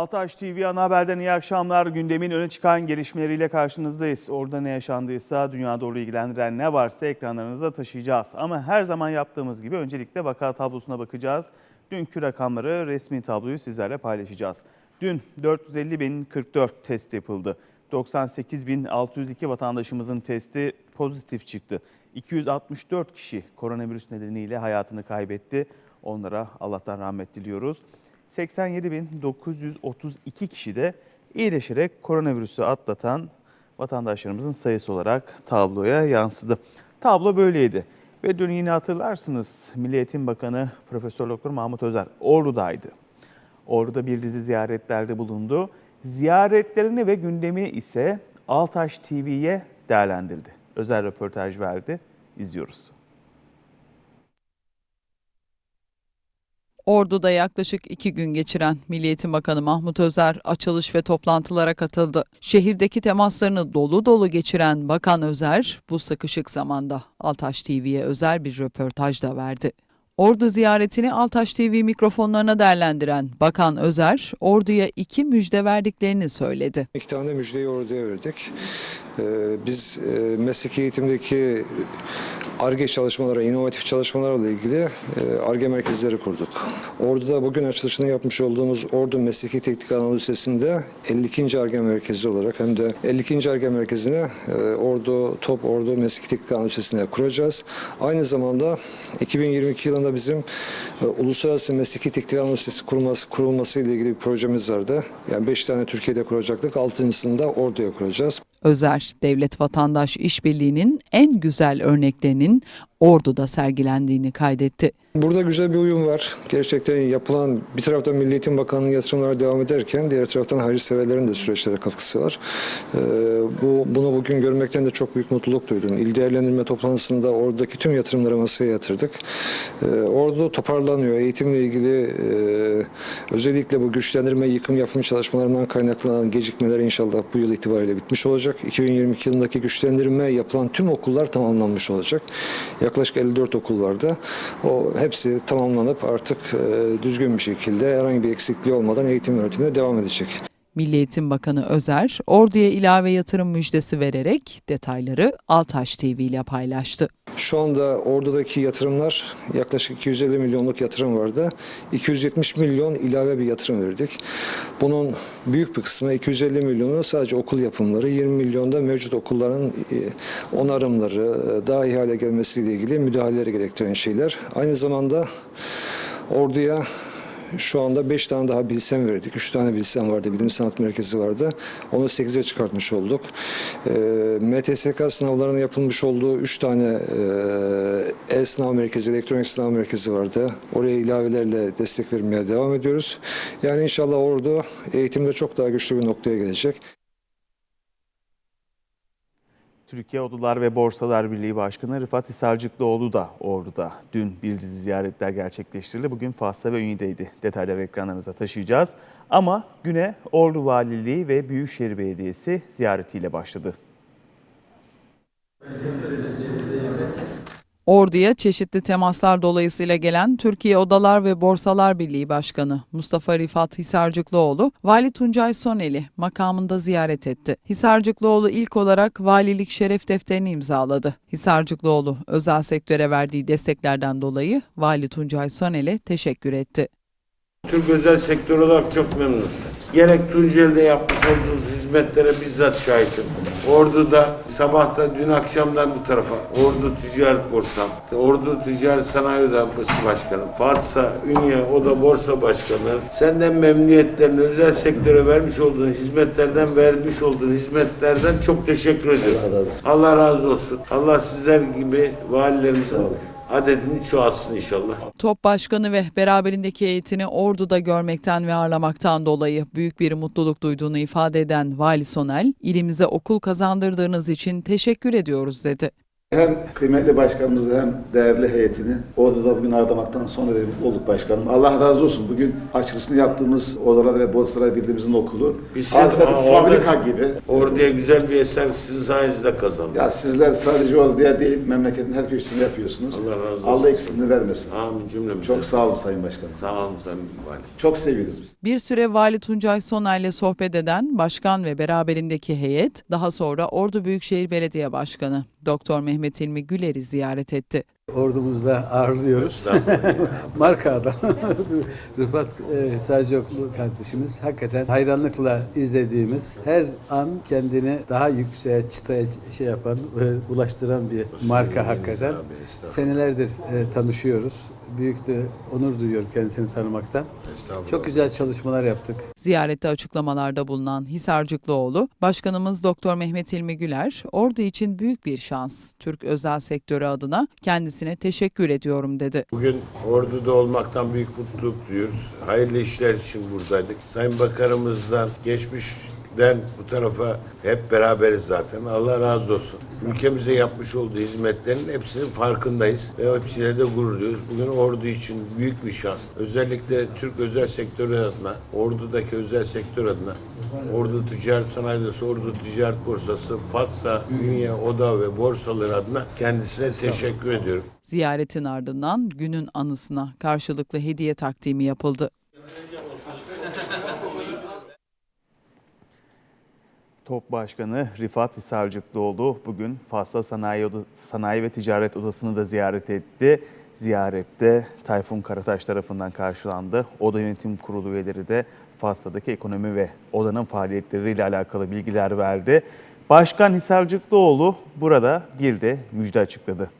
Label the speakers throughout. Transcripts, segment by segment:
Speaker 1: Altaş TV ana haberden iyi akşamlar. Gündemin öne çıkan gelişmeleriyle karşınızdayız. Orada ne yaşandıysa, dünya doğru ilgilendiren ne varsa ekranlarınıza taşıyacağız. Ama her zaman yaptığımız gibi öncelikle vaka tablosuna bakacağız. Dünkü rakamları, resmi tabloyu sizlerle paylaşacağız. Dün 450.044 test yapıldı. 98.602 vatandaşımızın testi pozitif çıktı. 264 kişi koronavirüs nedeniyle hayatını kaybetti. Onlara Allah'tan rahmet diliyoruz. 87.932 kişi de iyileşerek koronavirüsü atlatan vatandaşlarımızın sayısı olarak tabloya yansıdı. Tablo böyleydi. Ve dün yine hatırlarsınız Milli Eğitim Bakanı Profesör Doktor Mahmut Özer Ordu'daydı. Ordu'da bir dizi ziyaretlerde bulundu. Ziyaretlerini ve gündemi ise Altaş TV'ye değerlendirdi. Özel röportaj verdi. İzliyoruz.
Speaker 2: Ordu'da yaklaşık iki gün geçiren Milli Eğitim Bakanı Mahmut Özer açılış ve toplantılara katıldı. Şehirdeki temaslarını dolu dolu geçiren Bakan Özer bu sıkışık zamanda Altaş TV'ye özel bir röportaj da verdi. Ordu ziyaretini Altaş TV mikrofonlarına değerlendiren Bakan Özer, Ordu'ya iki müjde verdiklerini söyledi.
Speaker 3: İki tane müjdeyi orduya verdik. Ee, biz e, meslek eğitimdeki ARGE çalışmaları, inovatif çalışmalarla ilgili ARGE merkezleri kurduk. Ordu'da bugün açılışını yapmış olduğumuz Ordu Mesleki Teknik Anadolu Lisesi'nde 52. ARGE merkezi olarak hem de 52. ARGE merkezini e, Ordu Top Ordu Mesleki Teknik Anadolu Lisesi'nde kuracağız. Aynı zamanda 2022 yılında bizim e, Uluslararası Mesleki Teknik Anadolu Lisesi kurulması, kurulması ile ilgili bir projemiz vardı. Yani 5 tane Türkiye'de kuracaktık. 6.sını da Ordu'ya kuracağız.
Speaker 2: Özer, devlet vatandaş işbirliğinin en güzel örneklerinin Ordu'da sergilendiğini kaydetti.
Speaker 3: Burada güzel bir uyum var. Gerçekten yapılan bir taraftan Milli Eğitim Bakanı'nın yatırımları devam ederken diğer taraftan hayırseverlerin de süreçlere katkısı var. Ee, bu bunu bugün görmekten de çok büyük mutluluk duydum. İl değerlendirme toplantısında oradaki tüm yatırımları masaya yatırdık. Ee, orada toparlanıyor. Eğitimle ilgili e, özellikle bu güçlendirme, yıkım, yapım çalışmalarından kaynaklanan gecikmeler inşallah bu yıl itibariyle bitmiş olacak. 2022 yılındaki güçlendirme yapılan tüm okullar tamamlanmış olacak. Yaklaşık 54 okul vardı. O hepsi tamamlanıp artık e, düzgün bir şekilde herhangi bir eksikliği olmadan eğitim öğretimine devam edecek.
Speaker 2: Milli Eğitim Bakanı Özer, Ordu'ya ilave yatırım müjdesi vererek detayları Altaş TV ile paylaştı.
Speaker 3: Şu anda Ordu'daki yatırımlar yaklaşık 250 milyonluk yatırım vardı. 270 milyon ilave bir yatırım verdik. Bunun büyük bir kısmı 250 milyonu sadece okul yapımları, 20 milyonda mevcut okulların e, onarımları, e, daha iyi hale gelmesiyle ilgili müdahaleleri gerektiren şeyler. Aynı zamanda Ordu'ya şu anda 5 tane daha bilsen verdik. 3 tane bilsen vardı. Bilim Sanat Merkezi vardı. Onu 8'e çıkartmış olduk. E, MTSK sınavlarının yapılmış olduğu 3 tane e, e-sınav merkezi, elektronik sınav merkezi vardı. Oraya ilavelerle destek vermeye devam ediyoruz. Yani inşallah ordu eğitimde çok daha güçlü bir noktaya gelecek.
Speaker 1: Türkiye Odalar ve Borsalar Birliği Başkanı Rıfat Hisarcıklıoğlu da Ordu'da. Dün bir dizi ziyaretler gerçekleştirildi. Bugün Fas'ta ve Ünye'deydi. Detayları ekranlarınıza taşıyacağız. Ama güne Ordu Valiliği ve Büyükşehir Belediyesi ziyaretiyle başladı.
Speaker 2: Ordu'ya çeşitli temaslar dolayısıyla gelen Türkiye Odalar ve Borsalar Birliği Başkanı Mustafa Rifat Hisarcıklıoğlu, Vali Tuncay Soneli makamında ziyaret etti. Hisarcıklıoğlu ilk olarak valilik şeref defterini imzaladı. Hisarcıklıoğlu özel sektöre verdiği desteklerden dolayı Vali Tuncay Soneli teşekkür etti.
Speaker 4: Türk özel sektör olarak çok memnunuz. Gerek Tunceli'de yapmış olduğunuz hizmetlere bizzat şahitim. Ordu'da sabahta dün akşamdan bu tarafa Ordu Ticaret Borsam, Ordu Ticaret Sanayi Odası Başkanı, Fatsa, Ünye Oda Borsa Başkanı, senden memnuniyetlerini özel sektöre vermiş olduğun hizmetlerden vermiş olduğun hizmetlerden çok teşekkür ediyorum. Allah razı olsun. Allah sizler gibi valilerimizin adedini çoğaltsın inşallah.
Speaker 2: Top Başkanı ve beraberindeki heyetini Ordu'da görmekten ve ağırlamaktan dolayı büyük bir mutluluk duyduğunu ifade eden Vali Sonel, ilimize okul kazandırdığınız için teşekkür ediyoruz dedi.
Speaker 5: Hem kıymetli başkanımızı hem değerli heyetini orada da bugün ağırlamaktan sonra dedim olduk başkanım. Allah razı olsun. Bugün açılışını yaptığımız Odalar ve Borsalar Birliğimizin okulu.
Speaker 4: Biz
Speaker 5: adeta bir fabrika
Speaker 4: orada-
Speaker 5: gibi.
Speaker 4: Orduya güzel bir eser sizin sayenizde kazandık.
Speaker 5: Ya sizler sadece orada değil memleketin her köşesinde yapıyorsunuz.
Speaker 4: Allah razı olsun.
Speaker 5: Allah eksikliğini vermesin.
Speaker 4: Amin cümlemize.
Speaker 5: Çok sağ olun Sayın Başkanım.
Speaker 4: sağ olun Sayın Vali.
Speaker 5: Çok seviyoruz biz.
Speaker 2: Bir süre Vali Tuncay Soner'le sohbet eden başkan ve beraberindeki heyet daha sonra Ordu Büyükşehir Belediye Başkanı Doktor Mehmet İlmi Güler'i ziyaret etti.
Speaker 6: Ordumuzda ağırlıyoruz. Marka adam. Rıfat e, Sacıoklu kardeşimiz hakikaten hayranlıkla izlediğimiz her an kendini daha yükseğe çıtaya şey yapan, e, ulaştıran bir marka hakikaten. Senelerdir e, tanışıyoruz. Büyük de onur duyuyorum kendisini tanımaktan. Çok güzel çalışmalar yaptık.
Speaker 2: Ziyarette açıklamalarda bulunan Hisarcıklıoğlu, Başkanımız Doktor Mehmet İlmi Güler, Ordu için büyük bir şans. Türk özel sektörü adına kendisine teşekkür ediyorum dedi.
Speaker 4: Bugün orduda olmaktan büyük mutluluk duyuyoruz. Hayırlı işler için buradaydık. Sayın Bakanımızdan geçmişten bu tarafa hep beraberiz zaten. Allah razı olsun. Ülkemize yapmış olduğu hizmetlerin hepsinin farkındayız ve hepsiyle de gurur duyuyoruz. Bugün ordu için büyük bir şans. Özellikle Türk özel sektörü adına, ordudaki özel sektör adına, Ordu Ticaret Sanayi Odası, Ordu Ticaret Borsası, Fatsa, Ünye, Oda ve borsaları adına kendisine teşekkür ediyorum.
Speaker 2: Ziyaretin ardından günün anısına karşılıklı hediye takdimi yapıldı.
Speaker 1: TOP Başkanı Rifat Hisarcıklıoğlu bugün Fasla Sanayi, Oda- Sanayi ve Ticaret Odası'nı da ziyaret etti. Ziyarette Tayfun Karataş tarafından karşılandı. Oda Yönetim Kurulu üyeleri de Fas'ta'daki ekonomi ve odanın faaliyetleriyle alakalı bilgiler verdi. Başkan Hisarcıklıoğlu burada bir de müjde açıkladı.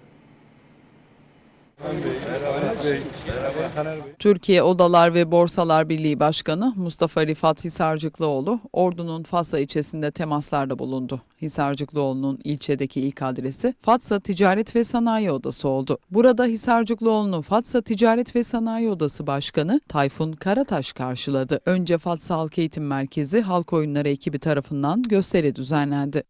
Speaker 2: Türkiye Odalar ve Borsalar Birliği Başkanı Mustafa Rifat Hisarcıklıoğlu, Ordu'nun Fatsa ilçesinde temaslarda bulundu. Hisarcıklıoğlu'nun ilçedeki ilk adresi Fatsa Ticaret ve Sanayi Odası oldu. Burada Hisarcıklıoğlu'nu Fatsa Ticaret ve Sanayi Odası Başkanı Tayfun Karataş karşıladı. Önce Fatsa Halk Eğitim Merkezi Halk Oyunları ekibi tarafından gösteri düzenlendi.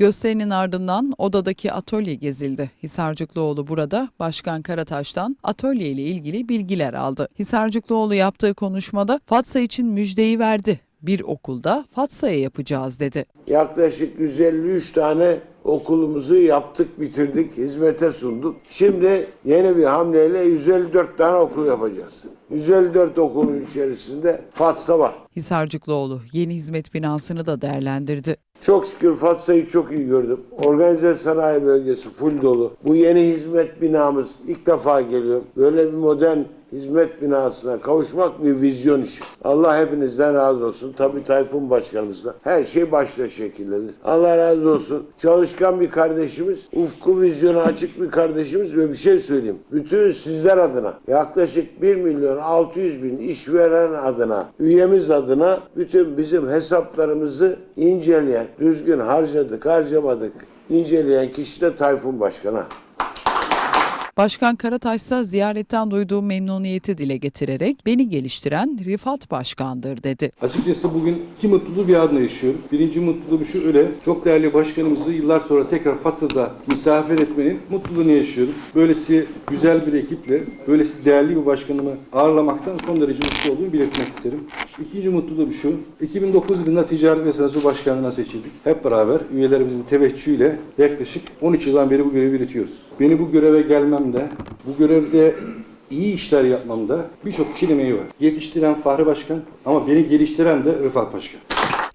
Speaker 2: Gösterinin ardından odadaki atölye gezildi. Hisarcıklıoğlu burada Başkan Karataş'tan atölye ile ilgili bilgiler aldı. Hisarcıklıoğlu yaptığı konuşmada Fatsa için müjdeyi verdi. Bir okulda Fatsa'ya yapacağız dedi.
Speaker 4: Yaklaşık 153 tane okulumuzu yaptık, bitirdik, hizmete sunduk. Şimdi yeni bir hamleyle 154 tane okul yapacağız. 154 okulun içerisinde Fatsa var.
Speaker 2: Hisarcıklıoğlu yeni hizmet binasını da değerlendirdi.
Speaker 4: Çok şükür Fatsa'yı çok iyi gördüm. Organize sanayi bölgesi full dolu. Bu yeni hizmet binamız ilk defa geliyor. Böyle bir modern hizmet binasına kavuşmak bir vizyon işi. Allah hepinizden razı olsun. Tabii Tayfun Başkanımızdan. Her şey başta şekillenir. Allah razı olsun. Çalışkan bir kardeşimiz, ufku vizyonu açık bir kardeşimiz ve bir şey söyleyeyim. Bütün sizler adına yaklaşık 1 milyon 600 bin işveren adına, üyemiz adına bütün bizim hesaplarımızı inceleyen, düzgün harcadık, harcamadık, inceleyen kişi de Tayfun Başkan'a.
Speaker 2: Başkan Karataş ise ziyaretten duyduğu memnuniyeti dile getirerek beni geliştiren Rifat Başkan'dır dedi.
Speaker 7: Açıkçası bugün iki mutluluğu bir anda yaşıyorum. Birinci mutluluğum şu öyle. Çok değerli başkanımızı yıllar sonra tekrar Fatsa'da misafir etmenin mutluluğunu yaşıyorum. Böylesi güzel bir ekiple, böylesi değerli bir başkanımı ağırlamaktan son derece mutlu olduğumu belirtmek isterim. İkinci mutluluğum şu. 2009 yılında Ticaret ve Sanayi Başkanlığı'na seçildik. Hep beraber üyelerimizin teveccühüyle yaklaşık 13 yıldan beri bu görevi yürütüyoruz. Beni bu göreve gelmemde, bu görevde iyi işler yapmamda birçok kişinin emeği var. Yetiştiren Fahri Başkan ama beni geliştiren de Rıfat Başkan.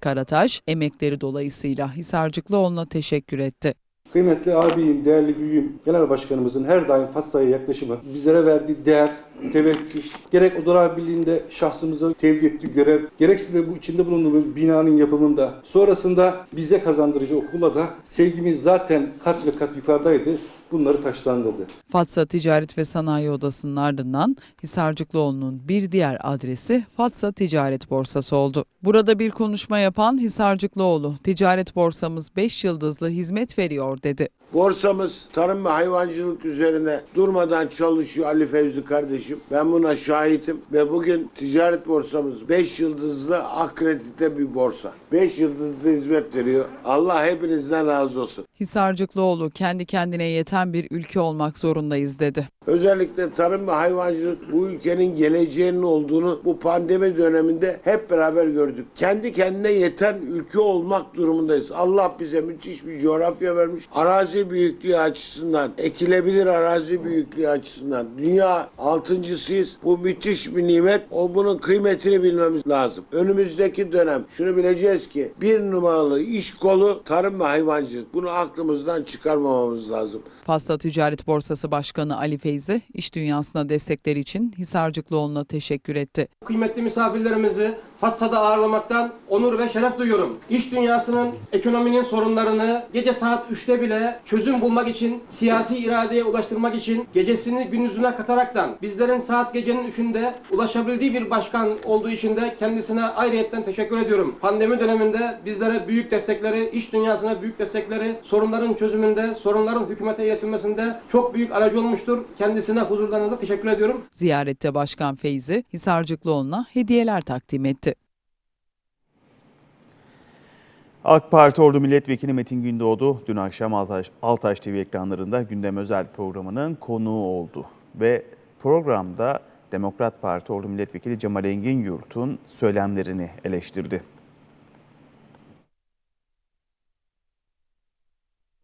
Speaker 2: Karataş emekleri dolayısıyla Hisarcıklıoğlu'na teşekkür etti.
Speaker 7: Kıymetli abiyim, değerli büyüğüm, genel başkanımızın her daim Fatsa'ya yaklaşımı, bizlere verdiği değer, teveccüh, gerek Odalar Birliği'nde şahsımıza tevdi ettiği görev, gerekse de bu içinde bulunduğumuz binanın yapımında, sonrasında bize kazandırıcı okula da sevgimiz zaten kat ve kat yukarıdaydı. Bunları taşlandırdı.
Speaker 2: Fatsa Ticaret ve Sanayi Odası'nın ardından Hisarcıklıoğlu'nun bir diğer adresi Fatsa Ticaret Borsası oldu. Burada bir konuşma yapan Hisarcıklıoğlu, ticaret borsamız 5 yıldızlı hizmet veriyor dedi.
Speaker 4: Borsamız tarım ve hayvancılık üzerine durmadan çalışıyor Ali Fevzi kardeşim. Ben buna şahitim ve bugün ticaret borsamız 5 yıldızlı akredite bir borsa. 5 yıldızlı hizmet veriyor. Allah hepinizden razı olsun.
Speaker 2: Hisarcıklıoğlu kendi kendine yeten bir ülke olmak zorundayız dedi.
Speaker 4: Özellikle tarım ve hayvancılık bu ülkenin geleceğinin olduğunu bu pandemi döneminde hep beraber gördük. Kendi kendine yeten ülke olmak durumundayız. Allah bize müthiş bir coğrafya vermiş. Arazi büyüklüğü açısından, ekilebilir arazi büyüklüğü açısından dünya altıncısıyız. Bu müthiş bir nimet. O bunun kıymetini bilmemiz lazım. Önümüzdeki dönem şunu bileceğiz ki bir numaralı iş kolu tarım ve hayvancılık. Bunu aklımızdan çıkarmamamız lazım.
Speaker 2: Pasta Ticaret Borsası Başkanı Ali Feyzi, iş dünyasına destekleri için Hisarcıklıoğlu'na teşekkür etti.
Speaker 8: Kıymetli misafirlerimizi Fatsa'da ağırlamaktan onur ve şeref duyuyorum. İş dünyasının ekonominin sorunlarını gece saat 3'te bile çözüm bulmak için, siyasi iradeye ulaştırmak için gecesini gündüzüne kataraktan bizlerin saat gecenin 3'ünde ulaşabildiği bir başkan olduğu için de kendisine ayrıyetten teşekkür ediyorum. Pandemi döneminde bizlere büyük destekleri, iş dünyasına büyük destekleri, sorunların çözümünde, sorunların hükümete iletilmesinde çok büyük aracı olmuştur. Kendisine huzurlarınızda teşekkür ediyorum.
Speaker 2: Ziyarette Başkan Feyzi, Hisarcıklıoğlu'na hediyeler takdim etti.
Speaker 1: AK Parti Ordu Milletvekili Metin Gündoğdu dün akşam Altaş, Altaş TV ekranlarında gündem özel programının konuğu oldu. Ve programda Demokrat Parti Ordu Milletvekili Cemal Engin Yurt'un söylemlerini eleştirdi.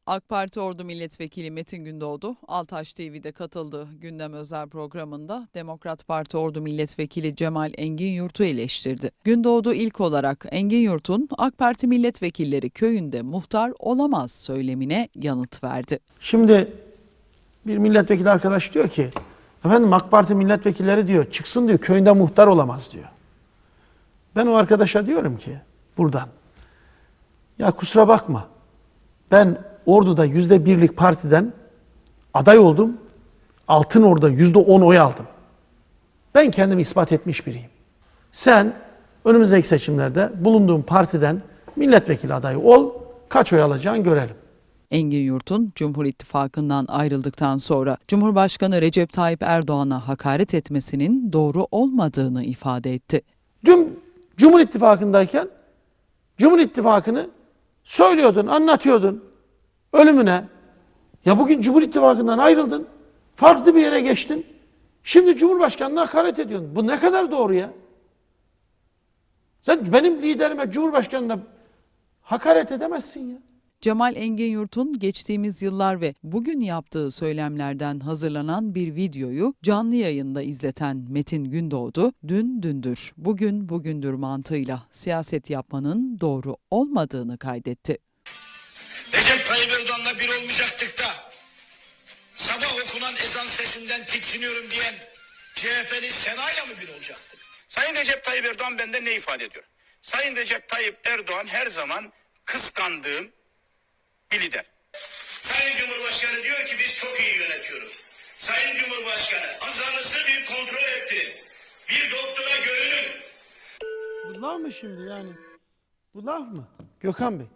Speaker 2: AK Parti Ordu Milletvekili Metin Gündoğdu, Altaş TV'de katıldığı gündem özel programında Demokrat Parti Ordu Milletvekili Cemal Engin Yurt'u eleştirdi. Gündoğdu ilk olarak Engin Yurt'un AK Parti milletvekilleri köyünde muhtar olamaz söylemine yanıt verdi.
Speaker 9: Şimdi bir milletvekili arkadaş diyor ki efendim AK Parti milletvekilleri diyor çıksın diyor köyünde muhtar olamaz diyor. Ben o arkadaşa diyorum ki buradan ya kusura bakma ben Ordu'da yüzde birlik partiden aday oldum. Altın Ordu'da yüzde on oy aldım. Ben kendimi ispat etmiş biriyim. Sen önümüzdeki seçimlerde bulunduğun partiden milletvekili adayı ol, kaç oy alacağını görelim.
Speaker 2: Engin Yurt'un Cumhur İttifakı'ndan ayrıldıktan sonra Cumhurbaşkanı Recep Tayyip Erdoğan'a hakaret etmesinin doğru olmadığını ifade etti.
Speaker 9: Dün Cumhur İttifakı'ndayken Cumhur İttifakı'nı söylüyordun, anlatıyordun ölümüne. Ya bugün Cumhur İttifakı'ndan ayrıldın, farklı bir yere geçtin. Şimdi Cumhurbaşkanı'na hakaret ediyorsun. Bu ne kadar doğru ya? Sen benim liderime, Cumhurbaşkanı'na hakaret edemezsin ya.
Speaker 2: Cemal Engin Yurt'un geçtiğimiz yıllar ve bugün yaptığı söylemlerden hazırlanan bir videoyu canlı yayında izleten Metin Gündoğdu, dün dündür, bugün bugündür mantığıyla siyaset yapmanın doğru olmadığını kaydetti.
Speaker 10: Recep Tayyip Erdoğan'la bir olmayacaktık da sabah okunan ezan sesinden tiksiniyorum diyen CHP'li Sena'yla mı bir olacaktık? Sayın Recep Tayyip Erdoğan bende ne ifade ediyor? Sayın Recep Tayyip Erdoğan her zaman kıskandığım bir lider. Sayın Cumhurbaşkanı diyor ki biz çok iyi yönetiyoruz. Sayın Cumhurbaşkanı azanızı bir kontrol ettirin. Bir doktora görünün.
Speaker 9: Bu laf mı şimdi yani? Bu laf mı? Gökhan Bey.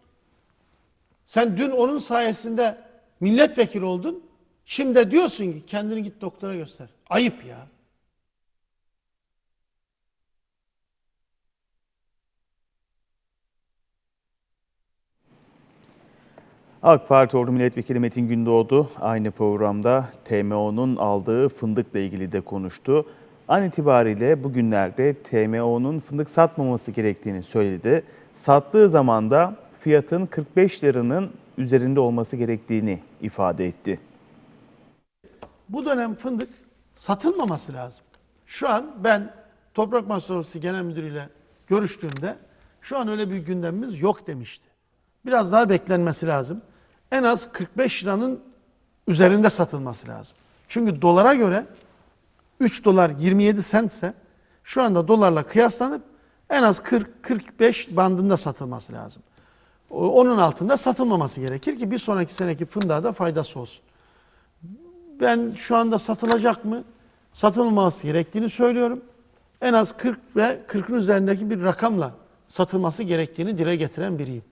Speaker 9: Sen dün onun sayesinde milletvekili oldun. Şimdi diyorsun ki kendini git doktora göster. Ayıp ya.
Speaker 1: AK Parti Ordu Milletvekili Metin Gündoğdu aynı programda TMO'nun aldığı fındıkla ilgili de konuştu. An itibariyle bugünlerde TMO'nun fındık satmaması gerektiğini söyledi. Sattığı zaman da fiyatın 45 liranın üzerinde olması gerektiğini ifade etti.
Speaker 9: Bu dönem fındık satılmaması lazım. Şu an ben Toprak Mahsulü Genel Müdürü ile görüştüğümde şu an öyle bir gündemimiz yok demişti. Biraz daha beklenmesi lazım. En az 45 liranın üzerinde satılması lazım. Çünkü dolara göre 3 dolar 27 sentse şu anda dolarla kıyaslanıp en az 40-45 bandında satılması lazım. Onun altında satılmaması gerekir ki bir sonraki seneki fındığa da faydası olsun. Ben şu anda satılacak mı? Satılmaması gerektiğini söylüyorum. En az 40 ve 40'ın üzerindeki bir rakamla satılması gerektiğini dile getiren biriyim.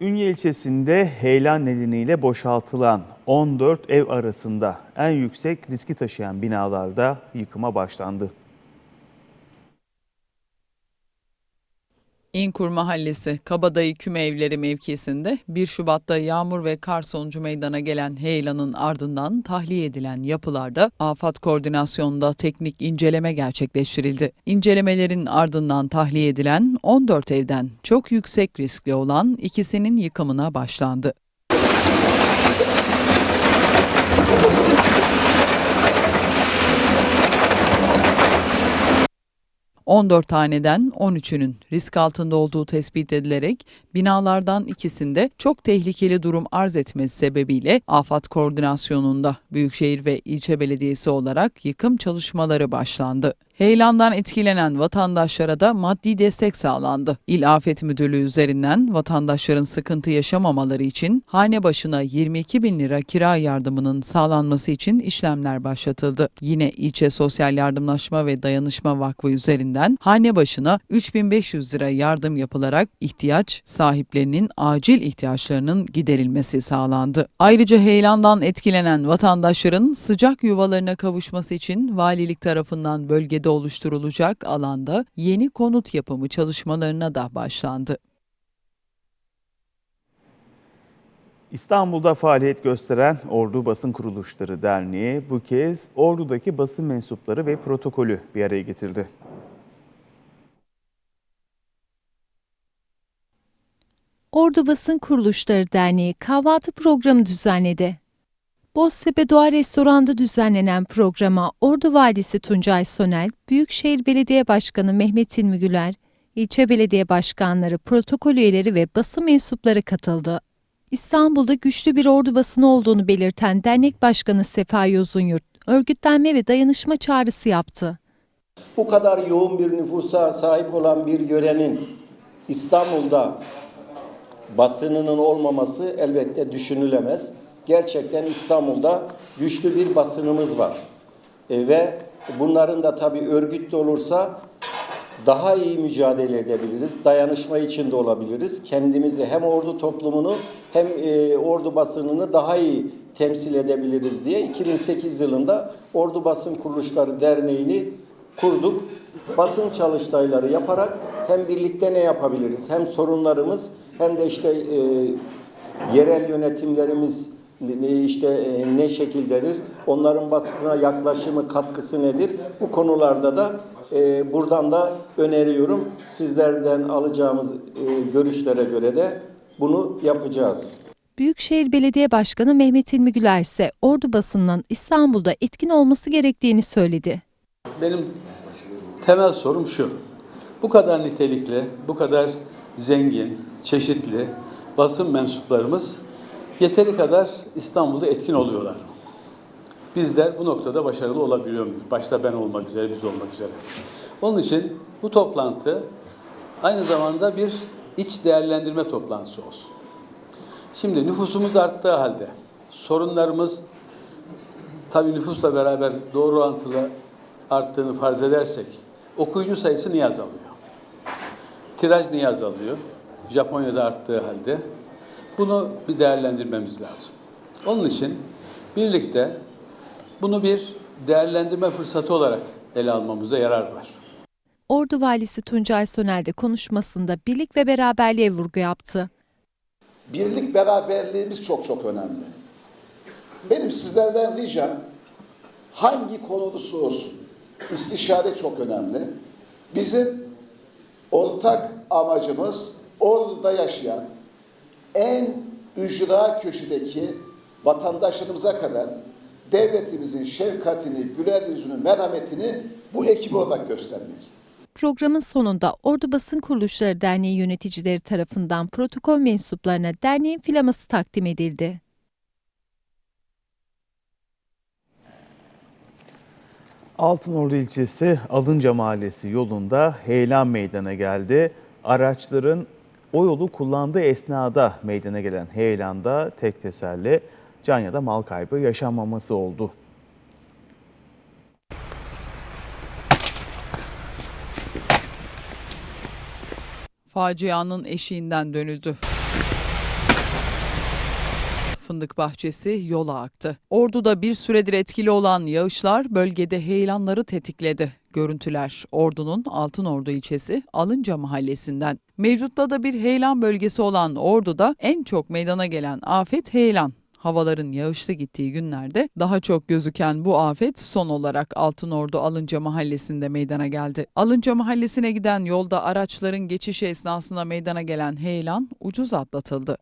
Speaker 1: Ünye ilçesinde heyelan nedeniyle boşaltılan 14 ev arasında en yüksek riski taşıyan binalarda yıkıma başlandı.
Speaker 2: İnkur Mahallesi Kabadayı Küme Evleri mevkisinde 1 Şubat'ta yağmur ve kar sonucu meydana gelen heyelanın ardından tahliye edilen yapılarda afat koordinasyonunda teknik inceleme gerçekleştirildi. İncelemelerin ardından tahliye edilen 14 evden çok yüksek riskli olan ikisinin yıkımına başlandı. 14 haneden 13'ünün risk altında olduğu tespit edilerek binalardan ikisinde çok tehlikeli durum arz etmesi sebebiyle afat koordinasyonunda Büyükşehir ve ilçe belediyesi olarak yıkım çalışmaları başlandı. Heyelandan etkilenen vatandaşlara da maddi destek sağlandı. İl Afet Müdürlüğü üzerinden vatandaşların sıkıntı yaşamamaları için hane başına 22 bin lira kira yardımının sağlanması için işlemler başlatıldı. Yine ilçe Sosyal Yardımlaşma ve Dayanışma Vakfı üzerinden hane başına 3500 lira yardım yapılarak ihtiyaç sahiplerinin acil ihtiyaçlarının giderilmesi sağlandı. Ayrıca heyelandan etkilenen vatandaşların sıcak yuvalarına kavuşması için valilik tarafından bölgede oluşturulacak alanda yeni konut yapımı çalışmalarına da başlandı.
Speaker 1: İstanbul'da faaliyet gösteren Ordu Basın Kuruluşları Derneği bu kez Ordu'daki basın mensupları ve protokolü bir araya getirdi.
Speaker 11: Ordu Basın Kuruluşları Derneği kahvaltı programı düzenledi. Boztepe Doğa Restoran'da düzenlenen programa Ordu Valisi Tuncay Sonel, Büyükşehir Belediye Başkanı Mehmet İlmi ilçe belediye başkanları, protokol üyeleri ve basın mensupları katıldı. İstanbul'da güçlü bir ordu basını olduğunu belirten dernek başkanı Sefa Yozunyurt, örgütlenme ve dayanışma çağrısı yaptı.
Speaker 12: Bu kadar yoğun bir nüfusa sahip olan bir yörenin İstanbul'da basınının olmaması elbette düşünülemez. Gerçekten İstanbul'da güçlü bir basınımız var. E, ve bunların da tabii örgütlü olursa daha iyi mücadele edebiliriz. Dayanışma içinde olabiliriz. Kendimizi hem ordu toplumunu hem e, ordu basınını daha iyi temsil edebiliriz diye 2008 yılında Ordu Basın Kuruluşları Derneği'ni kurduk. Basın çalıştayları yaparak hem birlikte ne yapabiliriz hem sorunlarımız hem de işte e, yerel yönetimlerimiz ne- işte e, ne şekildedir, onların basına yaklaşımı, katkısı nedir? Bu konularda da e, buradan da öneriyorum. Sizlerden alacağımız e, görüşlere göre de bunu yapacağız.
Speaker 11: Büyükşehir Belediye Başkanı Mehmet İlmi Güler ise ordu basınının İstanbul'da etkin olması gerektiğini söyledi.
Speaker 6: Benim temel sorum şu. Bu kadar nitelikli, bu kadar zengin, çeşitli basın mensuplarımız yeteri kadar İstanbul'da etkin oluyorlar. Bizler bu noktada başarılı olabiliyor muyuz? Başta ben olmak üzere, biz olmak üzere. Onun için bu toplantı aynı zamanda bir iç değerlendirme toplantısı olsun. Şimdi nüfusumuz arttığı halde sorunlarımız tabii nüfusla beraber doğru orantılı arttığını farz edersek okuyucu sayısı niye azalıyor? Tiraj niye azalıyor? Japonya'da arttığı halde. Bunu bir değerlendirmemiz lazım. Onun için birlikte bunu bir değerlendirme fırsatı olarak ele almamızda yarar var.
Speaker 11: Ordu Valisi Tuncay Sonel de konuşmasında birlik ve beraberliğe vurgu yaptı.
Speaker 5: Birlik beraberliğimiz çok çok önemli. Benim sizlerden ricam hangi konu olursa olsun istişare çok önemli. Bizim ortak amacımız orada yaşayan en ücra köşedeki vatandaşlarımıza kadar devletimizin şefkatini, güler yüzünü, merhametini bu ekip olarak göstermek.
Speaker 11: Programın sonunda Ordu Basın Kuruluşları Derneği yöneticileri tarafından protokol mensuplarına derneğin flaması takdim edildi.
Speaker 1: Altınordu ilçesi Alınca Mahallesi yolunda heyelan meydana geldi. Araçların o yolu kullandığı esnada meydana gelen heyelanda tek teselli can ya da mal kaybı yaşanmaması oldu.
Speaker 2: Facianın eşiğinden dönüldü. Fındık bahçesi yola aktı. Ordu'da bir süredir etkili olan yağışlar bölgede heyelanları tetikledi. Görüntüler Ordu'nun Altınordu ilçesi Alınca mahallesinden. Mevcutta da bir heyelan bölgesi olan Ordu'da en çok meydana gelen afet heyelan. Havaların yağışlı gittiği günlerde daha çok gözüken bu afet son olarak Altınordu Alınca mahallesinde meydana geldi. Alınca mahallesine giden yolda araçların geçişi esnasında meydana gelen heyelan ucuz atlatıldı.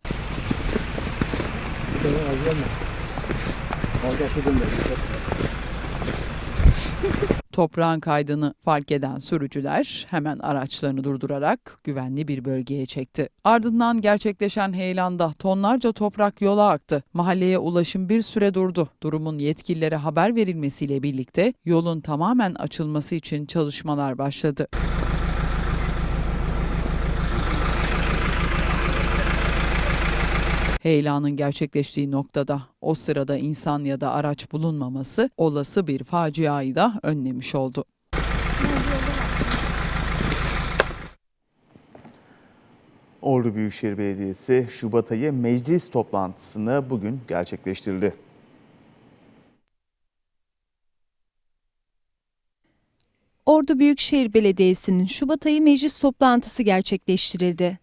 Speaker 2: Toprağın kaydını fark eden sürücüler hemen araçlarını durdurarak güvenli bir bölgeye çekti. Ardından gerçekleşen heyelanda tonlarca toprak yola aktı. Mahalleye ulaşım bir süre durdu. Durumun yetkililere haber verilmesiyle birlikte yolun tamamen açılması için çalışmalar başladı. Heyelanın gerçekleştiği noktada o sırada insan ya da araç bulunmaması olası bir faciayı da önlemiş oldu.
Speaker 1: Ordu Büyükşehir Belediyesi Şubat ayı meclis toplantısını bugün gerçekleştirdi.
Speaker 11: Ordu Büyükşehir Belediyesi'nin Şubat ayı meclis toplantısı gerçekleştirildi.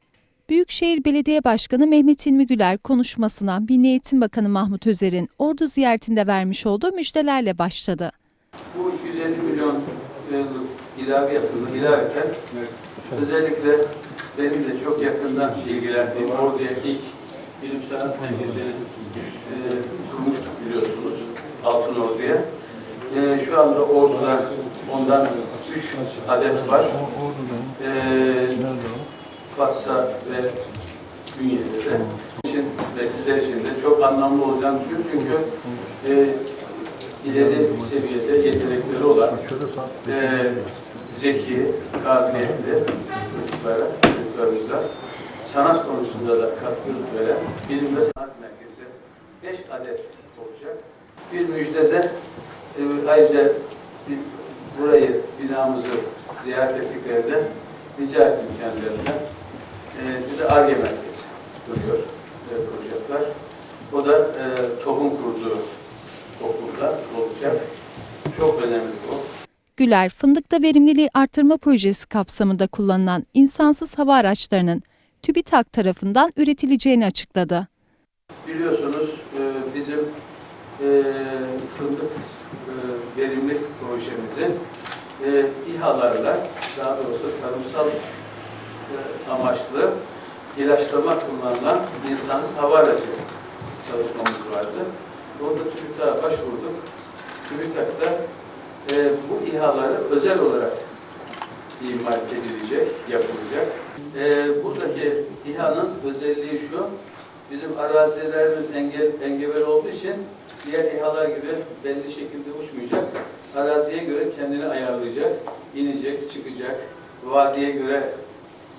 Speaker 11: Büyükşehir Belediye Başkanı Mehmet İlmi Güler konuşmasına Milli Eğitim Bakanı Mahmut Özer'in Ordu ziyaretinde vermiş olduğu müjdelerle başladı.
Speaker 6: Bu 250 milyon ilave yapıldı. İlaveten özellikle benim de çok yakından ilgilendiğim Ordu'ya ilk bilim sanat merkezini e, kurmuştuk biliyorsunuz. Altın Ordu'ya. E, şu anda Ordu'da ondan 3 adet var. E, Fatsa ve Bünye'de de. için ve sizler için de çok anlamlı olacağını düşünüyorum. Çünkü e, ileri seviyede yetenekleri olan, e, zeki, kabiliyetli çocuklara, çocuklarımıza sanat konusunda da katkı veren bilim ve sanat merkezi 5 adet olacak. Bir müjde de e, ayrıca bir, burayı, binamızı ziyaret ettiklerinde rica ettim kendilerinden. E, bir de ARGE merkezi duruyor, e, kuracaklar. O da e, tohum kurduğu okulda olacak. Çok önemli bu.
Speaker 11: Güler, fındıkta verimliliği artırma projesi kapsamında kullanılan insansız hava araçlarının TÜBİTAK tarafından üretileceğini açıkladı.
Speaker 6: Biliyorsunuz e, bizim e, fındık e, verimlilik projemizin e, İHA'larla daha doğrusu tarımsal amaçlı ilaçlama kullanılan insansız hava aracı çalışmamız vardı. Orada TÜBİTAK'a başvurduk. TÜBİTAK'ta e, bu İHA'ları özel olarak imal edilecek, yapılacak. E, buradaki İHA'nın özelliği şu, bizim arazilerimiz engel, engebel olduğu için diğer İHA'lar gibi belli şekilde uçmayacak. Araziye göre kendini ayarlayacak, inecek, çıkacak, vadiye göre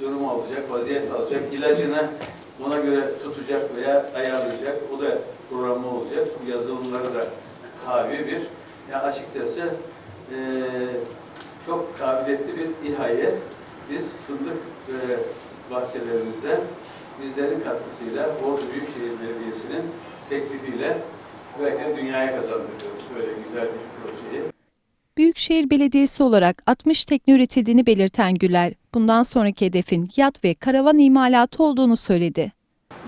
Speaker 6: durum alacak, vaziyet alacak, ilacını ona göre tutacak veya ayarlayacak. O da programı olacak. Bu yazılımları da tabi bir. Yani açıkçası eee, çok kabiliyetli bir İHA'yı biz fındık e, bahçelerimizde bizlerin katkısıyla Ordu Büyükşehir Belediyesi'nin teklifiyle belki de dünyaya kazandırıyoruz böyle güzel bir projeyi.
Speaker 11: Büyükşehir Belediyesi olarak 60 tekne üretildiğini belirten Güler, bundan sonraki hedefin yat ve karavan imalatı olduğunu söyledi.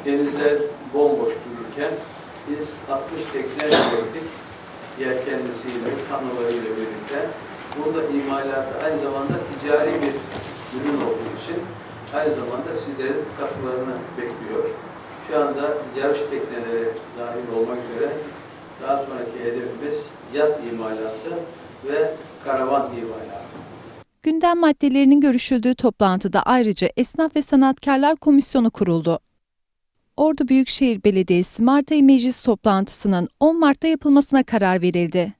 Speaker 6: Denizler bomboş dururken biz 60 tekne ürettik. Yelkenlisiyle, kanolarıyla birlikte. Bunda imalatı aynı zamanda ticari bir ürün olduğu için aynı zamanda sizlerin katkılarını bekliyor. Şu anda yarış tekneleri dahil olmak üzere daha sonraki hedefimiz yat imalatı ve karavan imalatı.
Speaker 11: Gündem maddelerinin görüşüldüğü toplantıda ayrıca Esnaf ve Sanatkarlar Komisyonu kuruldu. Ordu Büyükşehir Belediyesi Mart ayı meclis toplantısının 10 Mart'ta yapılmasına karar verildi.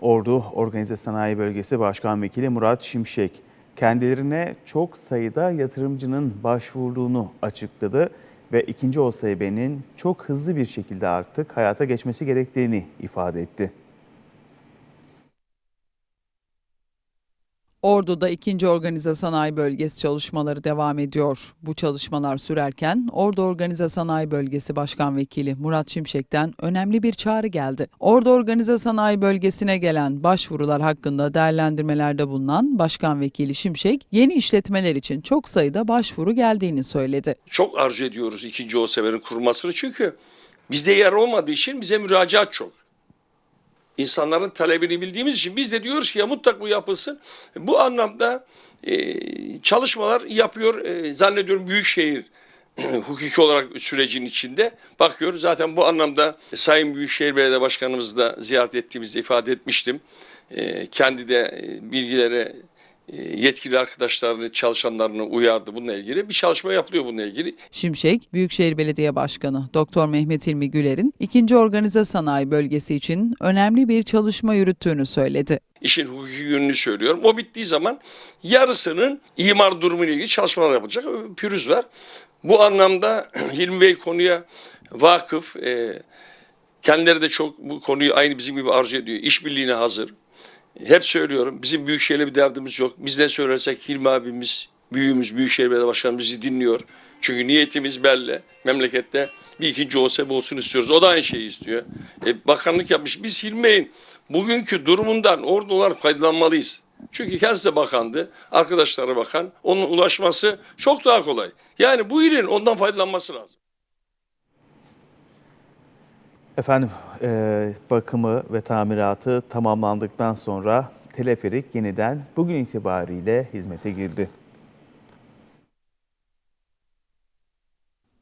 Speaker 1: Ordu Organize Sanayi Bölgesi Başkan Vekili Murat Şimşek kendilerine çok sayıda yatırımcının başvurduğunu açıkladı ve ikinci OSB'nin çok hızlı bir şekilde artık hayata geçmesi gerektiğini ifade etti.
Speaker 2: Ordu'da ikinci organize sanayi bölgesi çalışmaları devam ediyor. Bu çalışmalar sürerken Ordu Organize Sanayi Bölgesi Başkan Vekili Murat Şimşek'ten önemli bir çağrı geldi. Ordu Organize Sanayi Bölgesi'ne gelen başvurular hakkında değerlendirmelerde bulunan Başkan Vekili Şimşek, yeni işletmeler için çok sayıda başvuru geldiğini söyledi.
Speaker 13: Çok arzu ediyoruz ikinci OSB'nin kurulmasını çünkü bizde yer olmadığı için bize müracaat çok. İnsanların talebini bildiğimiz için biz de diyoruz ki ya mutlak bu yapılsın. Bu anlamda e, çalışmalar yapıyor e, zannediyorum Büyükşehir hukuki olarak sürecin içinde bakıyoruz. Zaten bu anlamda Sayın Büyükşehir Belediye Başkanımızı da ziyaret ettiğimizde ifade etmiştim. E, kendi de bilgilere yetkili arkadaşlarını, çalışanlarını uyardı bununla ilgili. Bir çalışma yapılıyor bununla ilgili.
Speaker 2: Şimşek, Büyükşehir Belediye Başkanı Doktor Mehmet İlmi Güler'in ikinci organize sanayi bölgesi için önemli bir çalışma yürüttüğünü söyledi.
Speaker 13: İşin hukuki yönünü söylüyorum. O bittiği zaman yarısının imar durumuyla ilgili çalışmalar yapılacak. Pürüz var. Bu anlamda Hilmi Bey konuya vakıf. E, kendileri de çok bu konuyu aynı bizim gibi arzu ediyor. İşbirliğine hazır. Hep söylüyorum bizim Büyükşehir'le bir derdimiz yok. Biz ne söylersek Hilmi abimiz, büyüğümüz, Büyükşehir Belediye Başkanımız bizi dinliyor. Çünkü niyetimiz belli. Memlekette bir ikinci OSB olsun istiyoruz. O da aynı şeyi istiyor. E, bakanlık yapmış. Biz Hilmi Bey'in bugünkü durumundan orada olarak faydalanmalıyız. Çünkü kendisi de bakandı, arkadaşları bakan. Onun ulaşması çok daha kolay. Yani bu ilin ondan faydalanması lazım.
Speaker 1: Efendim e, bakımı ve tamiratı tamamlandıktan sonra teleferik yeniden bugün itibariyle hizmete girdi.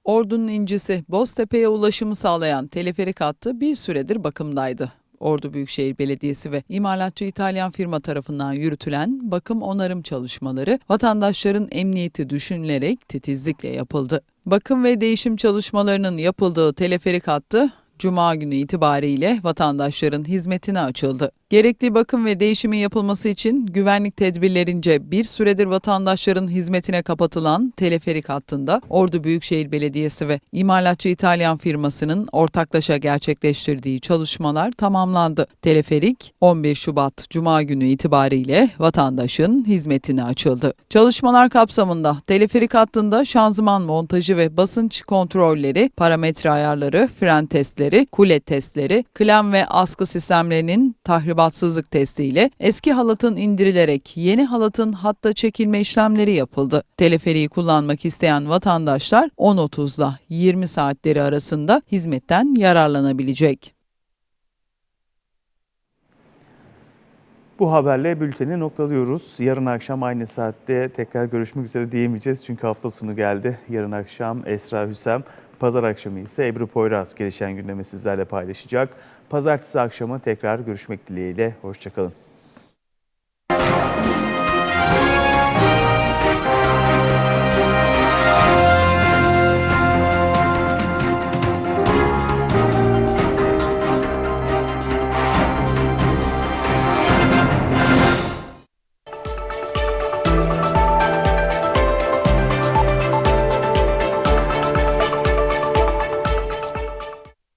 Speaker 2: Ordu'nun incisi Boztepe'ye ulaşımı sağlayan teleferik hattı bir süredir bakımdaydı. Ordu Büyükşehir Belediyesi ve imalatçı İtalyan firma tarafından yürütülen bakım onarım çalışmaları vatandaşların emniyeti düşünülerek titizlikle yapıldı. Bakım ve değişim çalışmalarının yapıldığı teleferik hattı Cuma günü itibariyle vatandaşların hizmetine açıldı. Gerekli bakım ve değişimin yapılması için güvenlik tedbirlerince bir süredir vatandaşların hizmetine kapatılan teleferik hattında Ordu Büyükşehir Belediyesi ve imalatçı İtalyan firmasının ortaklaşa gerçekleştirdiği çalışmalar tamamlandı. Teleferik 11 Şubat Cuma günü itibariyle vatandaşın hizmetine açıldı. Çalışmalar kapsamında teleferik hattında şanzıman montajı ve basınç kontrolleri, parametre ayarları, fren testleri, kule testleri, klam ve askı sistemlerinin tahribatsızlık testiyle eski halatın indirilerek yeni halatın hatta çekilme işlemleri yapıldı. Teleferiği kullanmak isteyen vatandaşlar 10.30'da 20 saatleri arasında hizmetten yararlanabilecek.
Speaker 1: Bu haberle bülteni noktalıyoruz. Yarın akşam aynı saatte tekrar görüşmek üzere diyemeyeceğiz çünkü hafta sonu geldi. Yarın akşam Esra Hüsem, pazar akşamı ise Ebru Poyraz gelişen gündemi sizlerle paylaşacak. Pazartesi akşamı tekrar görüşmek dileğiyle. Hoşçakalın.